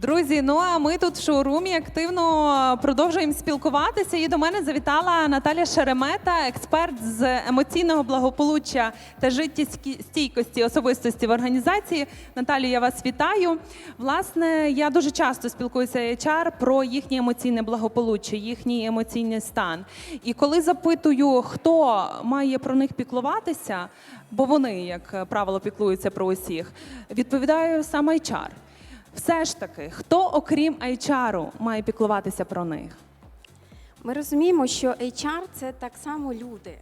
Друзі, ну а ми тут в шоурумі активно продовжуємо спілкуватися. І до мене завітала Наталя Шеремета, експерт з емоційного благополуччя та життєстійкості особистості в організації. Наталю, я вас вітаю. Власне, я дуже часто спілкуюся HR про їхнє емоційне благополуччя, їхній емоційний стан. І коли запитую, хто має про них піклуватися, бо вони, як правило, піклуються про усіх, відповідаю саме HR. Все ж таки, хто, окрім HR, має піклуватися про них? Ми розуміємо, що HR – це так само люди.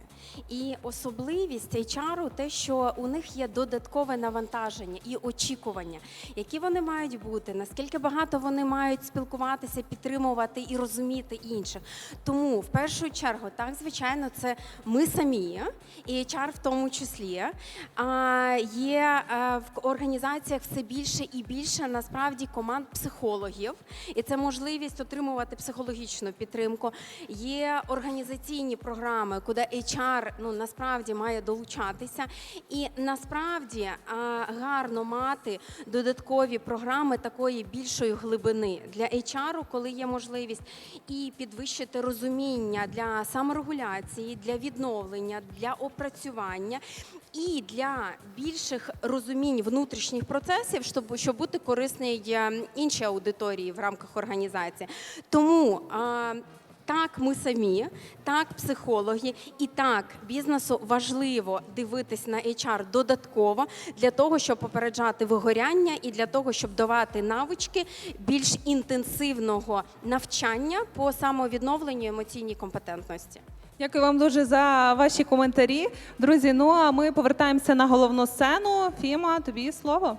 І особливість HR – те, що у них є додаткове навантаження і очікування, які вони мають бути, наскільки багато вони мають спілкуватися, підтримувати і розуміти інших. Тому в першу чергу, так звичайно, це ми самі, і HR в тому числі. А є е, в організаціях все більше і більше насправді команд психологів, і це можливість отримувати психологічну підтримку. Є організаційні програми, куди HR ну насправді має долучатися, і насправді е, гарно мати додаткові програми такої більшої глибини для HR, коли є можливість і підвищити розуміння для саморегуляції, для відновлення, для опрацювання. І для більших розумінь внутрішніх процесів, щоб, щоб бути корисний е, іншій аудиторії в рамках організації. Тому е, так, ми самі, так, психологи, і так бізнесу важливо дивитись на HR додатково для того, щоб попереджати вигоряння, і для того, щоб давати навички більш інтенсивного навчання по самовідновленню емоційній компетентності. Дякую вам дуже за ваші коментарі. Друзі, ну а ми повертаємося на головну сцену. Фіма, тобі слово.